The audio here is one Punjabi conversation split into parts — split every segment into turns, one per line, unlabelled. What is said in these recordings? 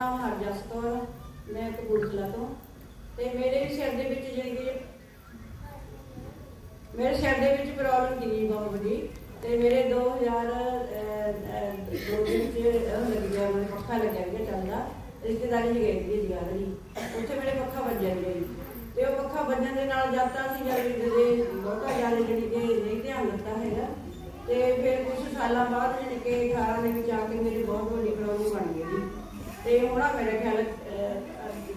ਨਾਮ ਹਰਜਸ ਕੌਰ ਮੈਂ ਕਪੂਰਥਲਾ ਤੋਂ। ਤੇ ਮੇਰੇ ਸਿਰ ਦੇ ਵਿੱਚ ਜਿਹੜੀ ਕਿ ਮੇਰੇ ਸਿਰ ਦੇ ਵਿੱਚ ਪ੍ਰੋਬਲਮ ਸੀ ਬਹੁਤ ਵੱਡੀ ਤੇ ਮੇਰੇ 2000 ਦੋ ਦਿਨ ਚ ਲੱਗ ਗਿਆ ਮੈਨੂੰ ਪੱਖਾ ਲੱਗਿਆ ਗਿਆ ਚੱਲਦਾ। ਰਿਸ਼ਤੇਦਾਰੀ ਚ ਗਏ ਸੀ ਜਗਾਰ ਜੀ। ਉੱਥੇ ਮੇਰੇ ਪੱਖਾ ਵੱਜਿਆ ਗਿਆ ਤੇ ਉਹ ਪੱਖਾ ਵੱਜਣ ਦੇ ਨਾਲ ਜਾਂਦਾ ਸੀ ਜਦ ਦੇ ਬਹੁਤਾ ਜ਼ਿਆਦਾ ਜਿਹੜੀ ਕਿ ਨਹੀਂ ਧਿਆਨ ਦਿੱਤਾ ਹੈਗਾ। ਤੇ ਫਿਰ ਕੁਝ ਸਾਲਾਂ ਬਾਅਦ ਜਿਹੜੀ ਕਿ 18 ਦੇ ਵਿੱਚ ਆ ਕੇ ਮੇਰੀ ਬਹੁਤ ਵੱਡੀ ਪ੍ਰੋਬਲਮ ਬਣ ਗਈ ਜੀ ਤੇ ਹੁਣ ਖਿਆਲ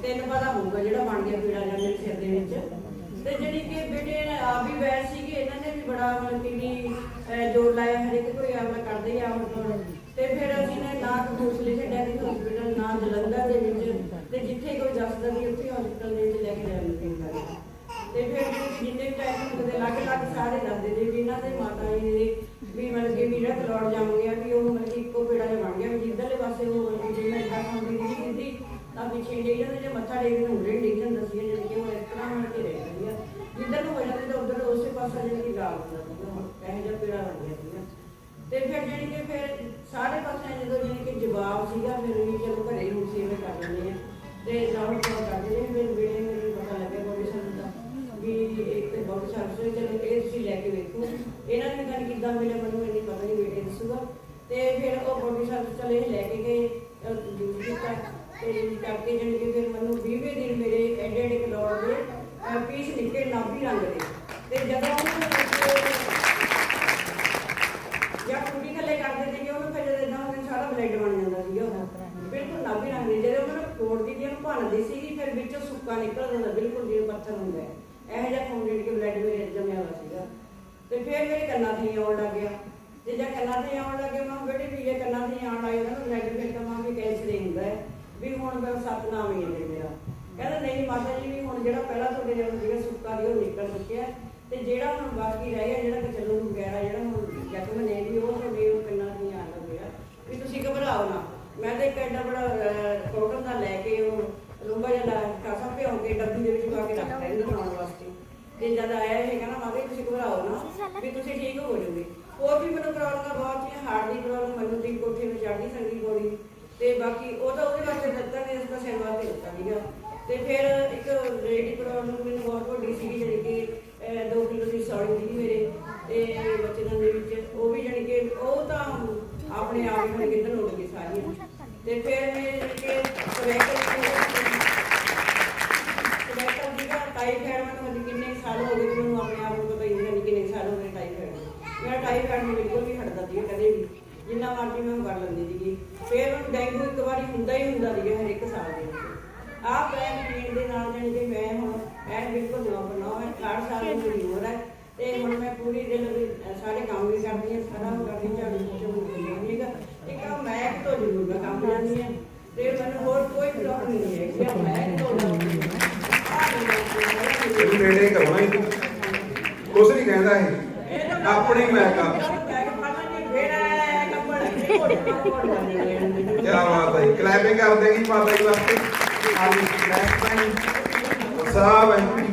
ਤਿੰਨ ਪਤਾ ਹੋਊਗਾ ਜਿਹੜਾ ਬਣ ਗਿਆ ਪੀੜਾ ਜਾਂ ਸਿਰ ਦੇ ਵਿੱਚ। ਤੇ ਜਿਹੜੀ ਕਿ ਬੇਟੇ ਨੇ ਵੀ ਵੈਸ ਸੀਗੇ, ਇਹਨਾਂ ਨੇ ਵੀ ਬੜਾ ਮਤਲਬ ਕਿ ਵੀ ਜ਼ੋਰ ਲਾਇਆ ਹਰ ਕੋਈ ਆਪਣਾ ਕਰਦੇ ਆ ਹੁਣ ਤੇ ਫਿਰ ਅਸੀਂ ਨੇ ਨਾ ਕਪੂਰਥਲੇ ਛੱਡਿਆ ਕਿ ਹਸਪੀਟਲ ਨਾ ਜਲੰਧਰ ਦੇ ਵਿੱਚ, ਤੇ ਜਿੱਥੇ ਕੋਈ ਦੱਸਦਾ ਵੀ ਉੱਥੇ ਹਸਪੀਟਲ ਦੇ ਵਿੱਚ ਲੈ ਕੇ ਜਾਣਾ ਪੈਂਦਾ ਤੇ ਫਿਰ ਜਿੰਨੇ ਵੀ ਹੁੰਦੇ ਲੱਗ ਲੱਗ ਸਾਰੇ ਦੱਸਦੇ ਨੇ, ਵੀ ਇਹਨਾਂ ਦੇ ਮਾਤਾ ਤਾਂ ਪਿੱਛੇ ਡੇਗ ਜਾਂਦੇ ਜੇ ਮੱਥਾ ਟੇਕਦੇ ਹੁੰਦੇ ਡੇਗ ਜਾਂਦਾ ਸੀ ਜਿਹੜੀ ਕਿ ਉਹ ਇਸ ਤਰ੍ਹਾਂ ਮਤਲਬ ਕਿ ਰਹਿ ਜਾਂਦੀ ਆ। ਜਿੱਧਰ ਨੂੰ ਹੋ ਜਾਂਦੀ ਤਾਂ ਉਧਰ ਉਸੇ ਪਾਸੇ ਜਿਹੜੀ ਗਾਲ ਹੁੰਦਾ ਸੀ ਇਹ ਜਿਹਾ ਪੇੜਾ ਬਣ ਗਿਆ ਸੀ ਤੇ ਫਿਰ ਜਿਹੜੀ ਕਿ ਫਿਰ ਸਾਰੇ ਪਾਸੇ ਜਦੋਂ ਜਿਹੜੀ ਕਿ ਜਵਾਬ ਸੀਗਾ, ਫਿਰ ਵੀ ਚਲੋ ਘਰੇ ਨੂੰ ਸੇਵਾ ਕਰ ਲੈਂਦੇ ਆ। ਤੇ ਜਾਉਂ ਕੋਲ ਕਰਦੇ ਨੇ ਫਿਰ ਬੇੜੇ ਮੈਨੂੰ ਪਤਾ ਲੱਗਿਆ ਬੋਡੀ ਦਾ ਵੀ ਇੱਕ ਬੋਡੀ ਸਰਵਿਸ ਚਲੋ ਇਹ ਤੁਸੀਂ ਲੈ ਕੇ ਵੇਖੋ। ਇਹਨਾਂ ਨੇ ਗੱਲ ਕਿੱਦਾਂ ਮਿਲਿਆ ਮੈਨੂੰ ਇਹ ਨਹੀਂ ਪਤਾ ਨਹੀਂ ਬੇਟੇ ਦੱਸੂਗਾ। ਤੇ ਫਿਰ ਉਹ ਬੋਡੀ ਸਰਵਿਸ ਚਲੇ ਲੈ ਕੇ ਗਏ ਡਿਊਟੀ ਕੀਤਾ ਤੇ ਡਿਊਟੀ ਕਰਕੇ ਜਿਹੜੀ ਕਿ ਫਿਰ ਮੈਨੂੰ 20 ਦਿਨ ਮੇਰੇ ਐਡੇ ਐਡੇ ਕਲੋੜ ਦੇ ਅਹ, ਪੀਸ ਨਿਕਲੇ ਨਾਭੀ ਰੰਗ ਦੇ। ਤੇ ਜਦੋਂ ਉਹਨੂੰ ਜਾਂ ਕੁੜੀ ਥੱਲੇ ਕਰਦੇ ਸੀਗੇ ਉਹਨੂੰ ਫਿਰ ਜਦੋਂ ਇਦਾਂ ਉਹਨੇ ਸਾਰਾ ਬਲੱਡ ਬਣ ਜਾਂਦਾ ਸੀਗਾ ਉਹਦਾ। ਬਿਲਕੁਲ ਨਾਭੀ ਰੰਗ ਦੇ। ਜਦੋਂ ਉਹਨੂੰ ਤੋੜਦੀ ਦੀ ਉਹਨੂੰ ਭੰਨਦੀ ਸੀਗੀ ਫਿਰ ਵਿੱਚੋਂ ਸੁੱਕਾ ਨਿਕਲ ਜਾਂਦਾ ਬਿਲਕੁਲ ਜਿਵੇਂ ਪੱਥਰ ਹੁੰਦਾ ਹੈ। ਇਹੋ ਜਿਹਾ ਖੂਨ ਜਿਹੜੀ ਕਿ ਬਲੱਡ ਮੇਰੇ ਜੰਮਿਆ ਹੋਇਆ ਸੀਗਾ। ਤੇ ਫਿਰ ਮੇਰੇ ਕੰਨਾਂ ਤੇ ਆਉਣ ਲੱਗ ਗਿਆ। ਤੇ ਜਦ ਕੰਨਾਂ ਤੇ ਆਉਣ ਲੱਗੇ ਮੈਂ ਬੇਟੀ ਵੀ ਇਹ ਕੰਨਾਂ ਤੇ ਆਉਣ ਆਈ ਉਹਨਾਂ ਨੂੰ ਬਲੱਡ ਫਿਰ ਕਮਾਂ ਵੀ ਕੈਂਸਰ ਹੀ ਹੁੰਦਾ ਹੈ। ਵੀ ਹੁਣ ਮੈਂ ਸਤਨਾਮ ਹੀ ਹੈ ਮੇਰਾ। ਕਹਿੰਦਾ ਨਹੀਂ ਮਾਤਾ ਜੀ, ਵੀ ਹੁਣ ਜਿਹੜਾ ਪਹਿਲਾਂ ਤੁਹਾਡੇ ਜਨਮ ਸੀਗਾ ਸੁੱਕਾ ਦੀ ਉਹ ਨਿਕਲ ਚੁੱਕਿਆ ਤੇ ਜਿਹੜਾ ਹੁਣ ਬਾਕੀ ਰਹਿ ਗਿਆ, ਜਿਹੜਾ ਕਚਲੂ ਵਗੈਰਾ, ਜਿਹੜਾ ਹੁਣ ਜ਼ਖਮ ਨੇ ਵੀ ਉਹ ਤੁਹਾਡੇ ਉਹ ਕੰਨਾਂ ਤੇ ਆਉਣ ਲੱਗਿਆ ਵੀ ਤੁਸੀਂ ਘਬਰਾਓ ਨਾ। ਮੈਂ ਤਾਂ ਇੱਕ ਐਡਾ ਬੜਾ ਕੋਟਨ ਦਾ ਲੈ ਕੇ ਉਹ ਲੰਬਾ ਜਿਹਾ ਕਾਸਾ ਭਿਉਂ ਕੇ ਡੱਬੀ ਦੇ ਵਿੱਚ ਪਾ ਕੇ ਰੱਖਦਾ ਇਹਨੂੰ ਬਣਾਉਣ ਵਾਸਤੇ। ਤੇ ਜਦ ਆਇਆ ਇਹ ਕਹਿੰਦਾ ਮਾਤਾ ਜੀ, ਤੁਸੀਂ ਘਬਰਾਓ ਨਾ। ਵੀ ਤੁਸੀਂ ਠੀਕ ਹੋ ਜਾਓਗੇ। ਹੋਰ ਵੀ ਮੈਨੂੰ ਪ੍ਰੋਬਲਮ ਬਹੁਤ ਸੀ ਹਾਰਟ ਦੀ ਪ੍ਰੋਬਲਮ ਮੈਨੂੰ ਦੀ ਕੋਠੇ ਵਿੱਚ ਚੜ੍ਹਦੀ ਸੰਗੀ ਤੇ ਬਾਕੀ ਉਹ ਤਾਂ ਉਹਦੇ ਵਾਸਤੇ ਦਿੱਤਾ ਨੇ ਇਸ ਦਾ ਸਿਰ ਵਾਸਤੇ ਦਿੱਤਾ ਸੀਗਾ। ਤੇ ਫਿਰ ਇੱਕ ਲੇਡੀ ਪ੍ਰੋਬਲਮ ਮੈਨੂੰ ਬਹੁਤ ਵੱਡੀ ਸੀ ਜਿਹੜੀ ਕਿ 2 ਕਿਲੋ ਦੀ ਸੌੜੀ ਸੀ ਮੇਰੇ, ਤੇ ਬੱਚੇ ਦੇ ਵਿੱਚ। ਉਹ ਵੀ ਜਾਣੀ ਕਿ, ਉਹ ਤਾਂ ਆਪਣੇ ਆਪ ਹੀ ਕਿੱਧਰ ਨੂੰ ਗਈ ਸਾਰੀਆਂ। ਤੇ ਫਿਰ ਮੈਂ ਕਿ ਸਵੈਕਲ ਸੀਗਾ। ਟਾਈਫਾਇਡ ਮੈਨੂੰ ਕਿੰਨੇ ਸਾਲ ਹੋ ਗਏ, ਮੈਨੂੰ ਆਪਣੇ ਆਪ ਨੂੰ ਪਤਾ ਹੀ ਨਹੀਂ ਕਿੰਨੇ ਸਾਲ ਹੋ ਗਏ ਟਾਈਫਾਇਡ ਮੇਰਾ ਟਾਈਫਾਇਡ ਬਿਲਕੁਲ ਵੀ ਜਿੰਨਾ ਮਰਜ਼ੀ ਮੈਂ ਕਰ ਲੈਂਦੀ ਸੀਗੀ। ਫਿਰ ਮੈਨੂੰ ਡੈਂਗੂ ਇੱਕ ਵਾਰੀ ਹੁੰਦਾ ਹੀ ਹੁੰਦਾ ਸੀਗਾ ਹਰ ਇੱਕ ਸਾਲ ਦੇ ਵਿੱਚ। ਆਹ ਪੈਨ ਪੀਣ ਦੇ ਨਾਲ ਜਾਣੀ ਕਿ ਮੈਂ ਹੁਣ ਐਨ ਬਿਲਕੁਲ ਨੌ ਬਣਾ ਹੈ 60 ਸਾਲ ਦੀ ਮੇਰੀ ਉਮਰ ਹੈ। ਤੇ ਹੁਣ ਮੈਂ ਪੂਰੀ ਦਿਨ ਸਾਰੇ ਕੰਮ ਵੀ ਕਰਦੀ ਹਾਂ ਸਾਰਾ ਉਹ ਕਰਦੀ ਝਾੜੂ ਪੋਚਾ ਵੀ ਕਰਦੀ ਹਾਂ ਇੱਕ ਆ ਮੈਂ ਤੋਂ ਜ਼ਰੂਰ ਮੈਂ ਕੰਮ ਜਾਂਦੀ ਹਾਂ। ਤੇ ਮੈਨੂੰ ਹੋਰ ਕੋਈ ਪ੍ਰੋਬਲਮ ਨਹੀਂ ਹੈ ਕਿ ਮੈਂ ਤੋਂ
ਨੇੜੇ ਕਰਾਉਣਾ ਹੀ ਕੁਛ ਨਹੀਂ ਕਹਿੰਦਾ ਇਹ। ਆਪਣੀ ਮੈਂ ਕਰ ਕੀ ਬਾਤ ਹੈ ਕਲੈਪਿੰਗ ਕਰ ਦੇਗੀ ਮਾਤਾ ਜੀ ਵਾਸਤੇ। ਹਾਂਜੀ ਕਲੈਪ ਸਾਹਿਬ ਹੈ